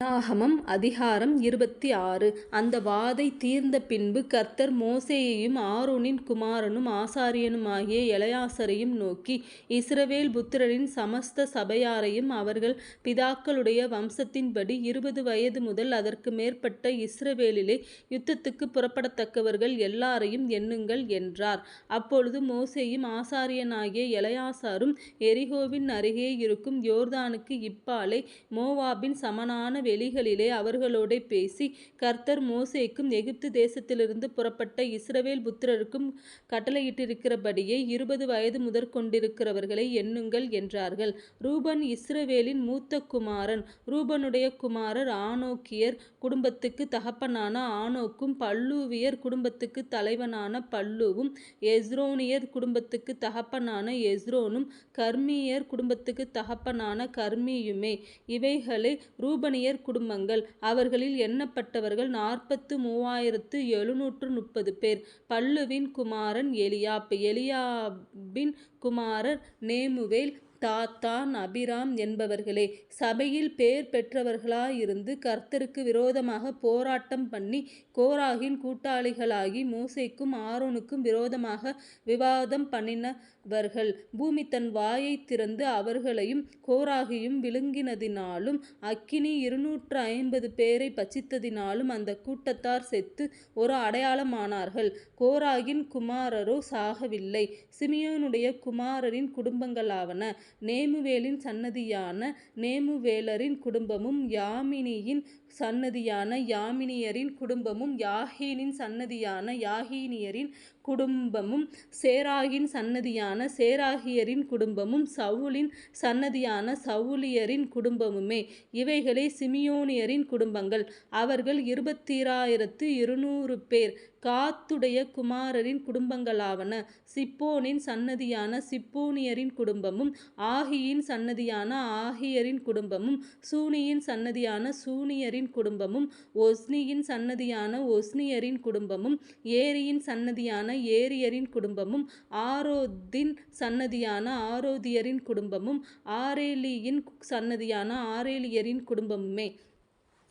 ஆகமம் அதிகாரம் இருபத்தி ஆறு அந்த வாதை தீர்ந்த பின்பு கர்த்தர் மோசேயையும் ஆரோனின் குமாரனும் ஆசாரியனுமாகிய எலையாசரையும் நோக்கி இஸ்ரவேல் புத்திரரின் சமஸ்த சபையாரையும் அவர்கள் பிதாக்களுடைய வம்சத்தின்படி இருபது வயது முதல் அதற்கு மேற்பட்ட இஸ்ரவேலிலே யுத்தத்துக்கு புறப்படத்தக்கவர்கள் எல்லாரையும் எண்ணுங்கள் என்றார். அப்பொழுது மோசேயும் ஆசாரியனாகிய எலையாசாரும் எரிகோவின் அருகே இருக்கும் யோர்தானுக்கு இப்பாலே மோவாபின் சமனான வெளிகளிலே அவர்களோடே பேசி கர்த்தர் மோசேக்கும் எகிப்து தேசத்திலிருந்து புறப்பட்ட இஸ்ரவேல் புத்திரருக்கும் கட்டளையிட்டிருக்கிறபடியே இருபது வயது முதற்கொண்டிருக்கிறவர்களை எண்ணுங்கள் என்றார்கள். ரூபன் இஸ்ரவேலின் மூத்த குமாரன். ரூபனுடைய குமாரர் ஆனோக்கியர் குடும்பத்துக்கு தகப்பனான ஆனோக்கும் பல்லூவியர் குடும்பத்துக்கு தலைவனான பல்லுவும் எஸ்ரோனியர் குடும்பத்துக்கு தகப்பனான எஸ்ரோனும் கர்மியர் குடும்பத்துக்கு தகப்பனான கர்மியுமே இவைகளை ரூபனியர் குடும்பங்கள். அவர்களில் எண்ணப்பட்டவர்கள் நாற்பத்து மூவாயிரத்து எழுநூற்று முப்பது பேர். பல்லுவின் குமாரன் எலியாப். எலியாபின் குமாரர் நேமுவேல் தாத்தான் அபிராம் என்பவர்களே. சபையில் பேர் பெற்றவர்களாயிருந்து கர்த்தருக்கு விரோதமாக போராட்டம் பண்ணி கோராகின் கூட்டாளிகளாகி மூசைக்கும் ஆரோனுக்கும் விரோதமாக விவாதம் பண்ணின வர்கள் பூமி தன் வாயைத் திறந்து அவர்களையும் கோராகியும் விழுங்கினதினாலும் அக்கினி இருநூற்று ஐம்பது பேரை பச்சித்ததினாலும் அந்த கூட்டத்தார் செத்து ஒரு அடையாளமானார்கள். கோராகின் குமாரரோ சாகவில்லை. சிமியோனுடைய குமாரரின் குடும்பங்களாவன நேமுவேலின் சன்னதியான நேமுவேலரின் குடும்பமும் யாமினியின் சன்னதியான யாமினியரின் குடும்பமும் யாஹீனின் சன்னதியான யாஹீனியரின் குடும்பமும் சேராகின் சன்னதியான சேராகியரின் குடும்பமும் சவுலின் சன்னதியான சவுலியரின் குடும்பமுமே. இவைகளே சிமியோனியரின் குடும்பங்கள். அவர்கள் இருபத்தீராயிரத்து இருநூறு பேர். காத்துடைய குமாரரின் குடும்பங்களாவன சிப்போனின் சன்னதியான சிப்போனியரின் குடும்பமும் ஆகியின் சன்னதியான ஆகியரின் குடும்பமும் சூனியின் சன்னதியான சூனியரின் குடும்பமும் ஒஸ்னியின் சன்னதியான ஒஸ்னியரின் குடும்பமும் ஏரியின் சன்னதியான ஏரியரின் குடும்பமும் ஆரோதின் சன்னதியான ஆரோதியரின் குடும்பமும் ஆரேலியின் சன்னதியான ஆரேலியரின் குடும்பமுமே.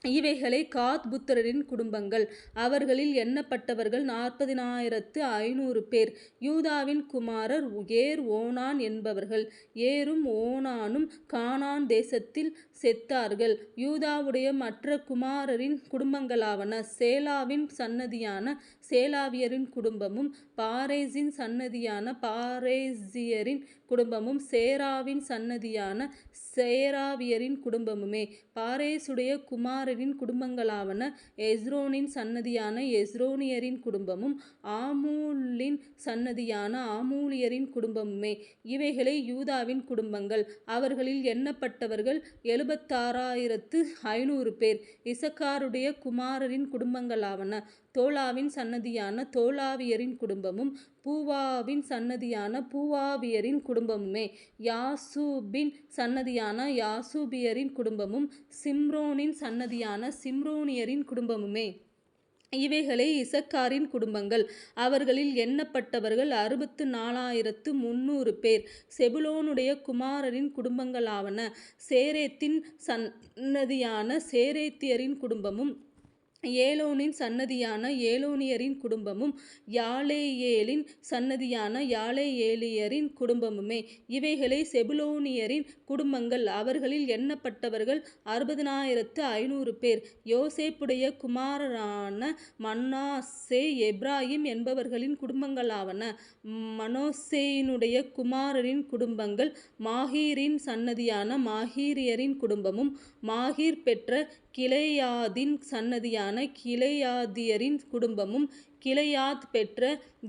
இவைகளே காத் புத்திரரின் குடும்பங்கள். அவர்களில் எண்ணப்பட்டவர்கள் நாற்பதினாயிரத்து ஐநூறு பேர். யூதாவின் குமாரர் ஏர் ஓனான் என்பவர்கள். ஏரும் ஓனானும் கானான் தேசத்தில் செத்தார்கள். யூதாவுடைய மற்ற குமாரரின் குடும்பங்களாவன சேலாவின் சன்னதியான சேலாவியரின் குடும்பமும் பாரேஸின் சன்னதியான பாரேசியரின் குடும்பமும் சேராவின் சன்னதியான சேராவியரின் குடும்பமுமே. பாரேசுடைய குமாரரின் குடும்பங்களாவன எஸ்ரோனின் சன்னதியான எஸ்ரோனியரின் குடும்பமும் ஆமூலின் சன்னதியான ஆமூலியரின் குடும்பமுமே. இவைகளே யூதாவின் குடும்பங்கள். அவர்களில் எண்ணப்பட்டவர்கள் எழுபத்தாறாயிரத்து ஐநூறு பேர். இசக்காருடைய குமாரரின் குடும்பங்களாவன தோலாவின் சன்னதியான தோலாவியரின் குடும்பமும் பூவாவின் சன்னதியான பூவாவியரின் குடும்பமுமே. யாசூபின் சன்னதியான யாசூபியரின் குடும்பமும் சிம்ரோனின் சன்னதியான சிம்ரோனியரின் குடும்பமுமே. இவைகளே இசக்காரின் குடும்பங்கள். அவர்களில் எண்ணப்பட்டவர்கள் அறுபத்து நாலாயிரத்து முந்நூறு பேர். செபுலோனுடைய குமாரரின் குடும்பங்களாவன சேரேத்தின் சன்னதியான சேரேத்தியரின் குடும்பமும் ஏலோனின் சன்னதியான ஏலோனியரின் குடும்பமும் யாலேயேலின் சந்ததியான யாலேயேலியரின் குடும்பமுமே. இவைகளே செபுலோனியரின் குடும்பங்கள். அவர்களில் எண்ணப்பட்டவர்கள் அறுபதினாயிரத்து ஐநூறு பேர். யோசேப்புடைய குமாரரான மனாசே எப்ராஹிம் என்பவர்களின் குடும்பங்களாவன மனோசேயினுடைய குமாரரின் குடும்பங்கள் மாஹீரின் சன்னதியான மாஹீரியரின் குடும்பமும் மாஹீர் பெற்ற கிளையாதின் சன்னதியான கிளையாதியரின் குடும்பமும் கிளையாத் பெற்ற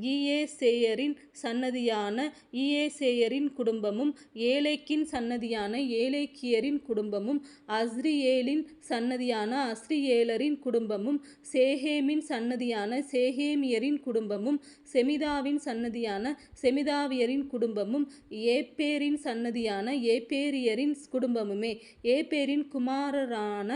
ஈயேசேயரின் சன்னதியான ஈயேசேயரின் குடும்பமும் ஏலேக்கின் சன்னதியான ஏலேக்கியரின் குடும்பமும் அஸ்ரியேலின் சன்னதியான அஸ்ரியேலரின் குடும்பமும் சேஹேமின் சன்னதியான சேஹேமியரின் குடும்பமும் செமிதாவின் சன்னதியான செமிதாவியரின் குடும்பமும் ஏப்பேரின் சன்னதியான ஏப்பேரியரின் குடும்பமுமே. ஏப்பேரின் குமாரரான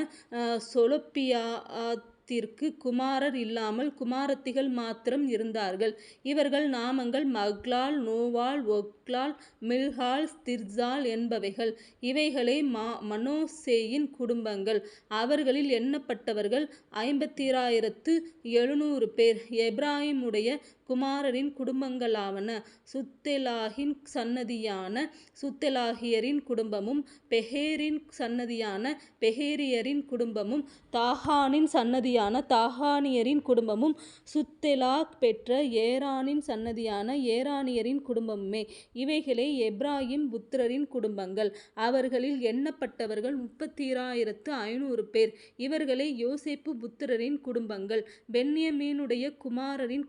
குலத்திற்கு குமாரர் இல்லாமல் குமாரத்திகள் மாத்திரம் இருந்தார்கள். இவர்கள் நாமங்கள் மக்லால் நோவால் ஒக்லால் மில்ஹால் மில்கால் என்பவைகள். இவைகளே மா மனோசேயின் குடும்பங்கள். அவர்களில் எண்ணப்பட்டவர்கள் ஐம்பத்திராயிரத்து எழுநூறு பேர். எப்ராஹிமுடைய குமாரரின் குடும்பங்களாவன சுத்தெலாகின் சன்னதியான சுத்தெலாகியரின் குடும்பமும் பெஹேரின் சன்னதியான பெஹேரியரின் குடும்பமும் தாகானின் சன்னதியான தாகானியரின் குடும்பமும் சுத்தெலாக் பெற்ற ஏரானின் சன்னதியான ஏரானியரின் குடும்பமுமே. இவைகளே எப்ராஹிம் புத்திரரின் குடும்பங்கள். அவர்களில் எண்ணப்பட்டவர்கள் முப்பத்தீராயிரத்து ஐநூறு பேர். இவர்களே யோசேப்பு புத்திரரின் குடும்பங்கள். பென்யமீனுடைய குமாரரின்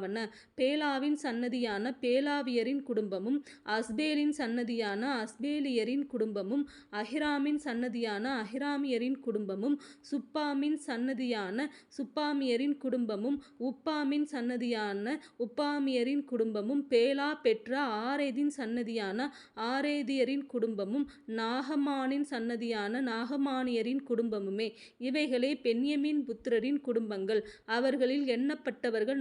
குடும்பங்களாவன பேலாவின் சன்னதியான பேலாவியரின் குடும்பமும் அஸ்பேலின் சன்னதியான அஸ்பேலியரின் குடும்பமும் அஹிராமின் சன்னதியான அஹிராமியரின் குடும்பமும் சுப்பாமின் சன்னதியான சுப்பாமியரின் குடும்பமும் உப்பாமின் சன்னதியான உப்பாமியரின் குடும்பமும் பேலா பெற்ற ஆரேதின் சன்னதியான ஆரேதியரின் குடும்பமும் நாகமானின் சன்னதியான நாகமானியரின் குடும்பமுமே. இவைகளே பென்யமின் புத்திரரின் குடும்பங்கள். அவர்களில் எண்ணப்பட்டவர்கள்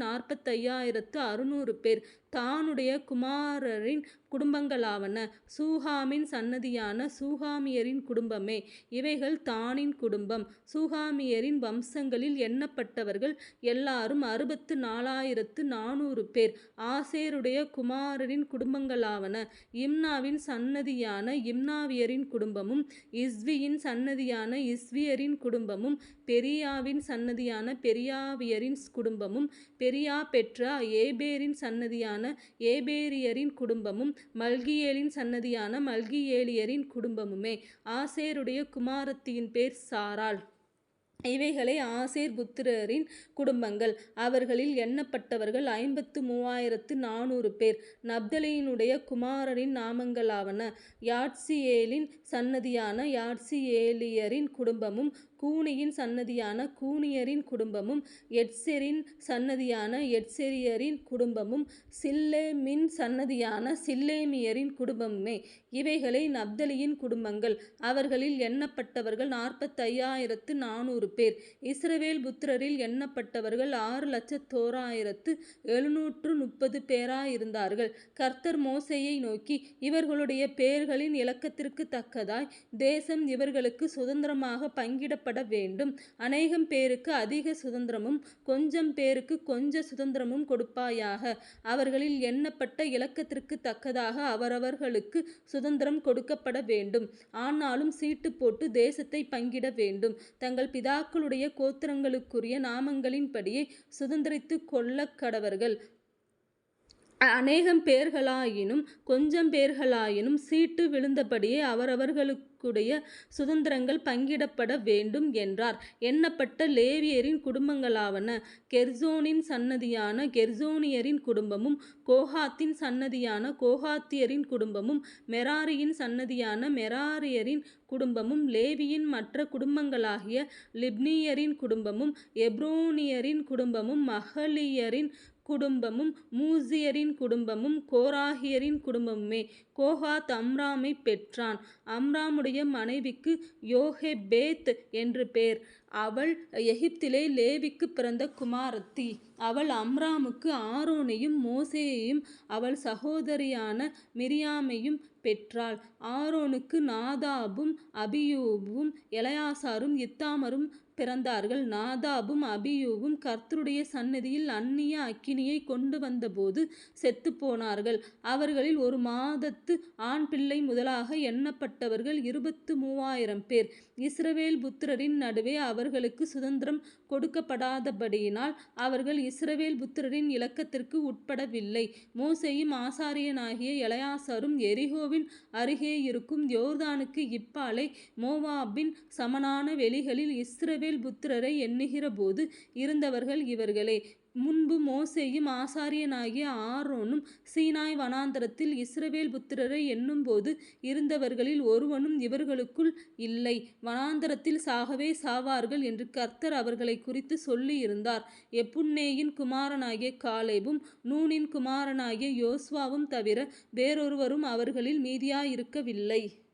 ஐயாயிரத்து அறுநூறு பேர் தானுடைய குமாரரின் குடும்பங்களாவன. சூஹாமின் சன்னதியான சூகாமியரின் குடும்பமே. இவைகள் தானின் குடும்பம். சூஹாமியரின் வம்சங்களில் எண்ணப்பட்டவர்கள் எல்லாரும் அறுபத்து நாலாயிரத்து நானூறு பேர். ஆசேருடைய குமாரரின் குடும்பங்களாவன. இம்னாவின் சன்னதியான இம்னாவியரின் குடும்பமும் இஸ்வியின் சன்னதியான இஸ்வியரின் குடும்பமும் பெரியாவின் சன்னதியான பெரியாவியரின் குடும்பமும் பெரியா பெற்ற ஏபேரின் சன்னதியான ஏபேரியரின் குடும்பமும் மல்கியேலின் சன்னதியான மல்கியேலியரின் குடும்பமுமே. ஆசேருடைய குமாரத்தியின் பேர் சாராள். இவைகளே ஆசேர் புத்திரரின் குடும்பங்கள். அவர்களில் எண்ணப்பட்டவர்கள் ஐம்பத்து மூவாயிரத்து நானூறு பேர். நப்தலியினுடைய குமாரரின் நாமங்களாவன. யாட்சியேலின் சன்னதியான யாட்சியேலியரின் குடும்பமும் கூனியின் சன்னதியான கூனியரின் குடும்பமும் எட்செரின் சன்னதியான எட்செரியரின் குடும்பமும் சில்லேமின் சன்னதியான சில்லேமியரின் குடும்பமுமே. இவைகளே நப்தலியின் குடும்பங்கள். அவர்களில் எண்ணப்பட்டவர்கள் நாற்பத்தையாயிரத்து நானூறு பேர். இஸ்ரவேல் புத்திரரில் எண்ணப்பட்டவர்கள் ஆறு லட்சத்தோராயிரத்து எழுநூற்று முப்பது பேராயிருந்தார்கள். கர்த்தர் மோசையை நோக்கி இவர்களுடைய பேர்களின் இலக்கத்திற்கு தக்கதாய் தேசம் இவர்களுக்கு சுதந்திரமாக பங்கிடப்பட வேண்டும். அநேகம் பேருக்கு அதிக சுதந்திரமும் கொஞ்சம் பேருக்கு கொஞ்ச சுதந்திரமும் கொடுப்பாயாக. அவர்களில் எண்ணப்பட்ட இலக்கத்திற்கு தக்கதாக அவரவர்களுக்கு சுதந்திரம் கொடுக்கப்பட வேண்டும். ஆனாலும் சீட்டு போட்டு தேசத்தை பங்கிட வேண்டும். தங்கள் பிதா பிதாக்களுடைய கோத்திரங்களுக்குரிய நாமங்களின்படியே சுதந்திரித்து கொள்ளக் கடவர்கள். அநேகம் பேர்களாயினும் கொஞ்சம் பேர்களாயினும் சீட்டு விழுந்தபடியே அவரவர்களுக்குடைய சுதந்திரங்கள் பங்கிடப்பட வேண்டும் என்றார். எண்ணப்பட்ட லேவியரின் குடும்பங்களாவன கெர்சோனின் சன்னதியான கெர்சோனியரின் குடும்பமும் கோஹாத்தின் சன்னதியான கோஹாத்தியரின் குடும்பமும் மெராரியின் சன்னதியான மெராரியரின் குடும்பமும் லேவியின் மற்ற குடும்பங்களாகிய லிப்னியரின் குடும்பமும் எப்ரோனியரின் குடும்பமும் மகளியரின் குடும்பமும் மூசியரின் குடும்பமும் கோராகியரின் குடும்பமுமே. கோகாத் அம்ராமை பெற்றான். அம்ராமுடைய மனைவிக்கு யோகெபேத் என்று பேர். அவள் எகிப்திலே லேவிக்கு பிறந்த குமாரத்தி. அவள் அம்ராமுக்கு ஆரோனையும் மோசேயையும் அவள் சகோதரியான மிரியாமையும் பெற்றாள். ஆரோனுக்கு நாதாபும் அபியூபும் எலயாசாரும் இத்தாமரும் பிறந்தார்கள். நாதாபும் அபியூவும் கர்த்தருடைய சந்நிதியில் அந்நிய அக்கினியை கொண்டு வந்தபோது செத்து போனார்கள். அவர்களில் ஒரு மாதத்து ஆண் பிள்ளை முதலாக எண்ணப்பட்டவர்கள் இருபத்து மூவாயிரம் பேர். இஸ்ரவேல் புத்திரரின் நடுவே அவர்களுக்கு சுதந்திரம் கொடுக்கப்படாதபடியினால் அவர்கள் இஸ்ரவேல் புத்திரரின் இலக்கத்திற்கு உட்படவில்லை. மோசையும் ஆசாரியனாகிய எலயாசாரும் எரிகோவின் அருகே இருக்கும் யோர்தானுக்கு இப்பாலை மோவாபின் சமனான வெளிகளில் இஸ்ரவேல் புத்திரரை எண்ணுகிறபோது இருந்தவர்கள் இவர்களே. முன்பு மோசேயும் ஆசாரியனாகிய ஆரோனும் சீனாய் வனாந்தரத்தில் இஸ்ரவேல் புத்திரரை எண்ணும்போது இருந்தவர்களில் ஒருவனும் இவர்களுக்குள் இல்லை. வனாந்தரத்தில் சாகவே சாவார்கள் என்று கர்த்தர் அவர்களை குறித்து சொல்லியிருந்தார். எப்புன்னேயின் குமாரனாகிய காலேபும் நூனின் குமாரனாகிய யோஸ்வாவும் தவிர வேறொருவரும் அவர்களில் மீதியாயிருக்கவில்லை.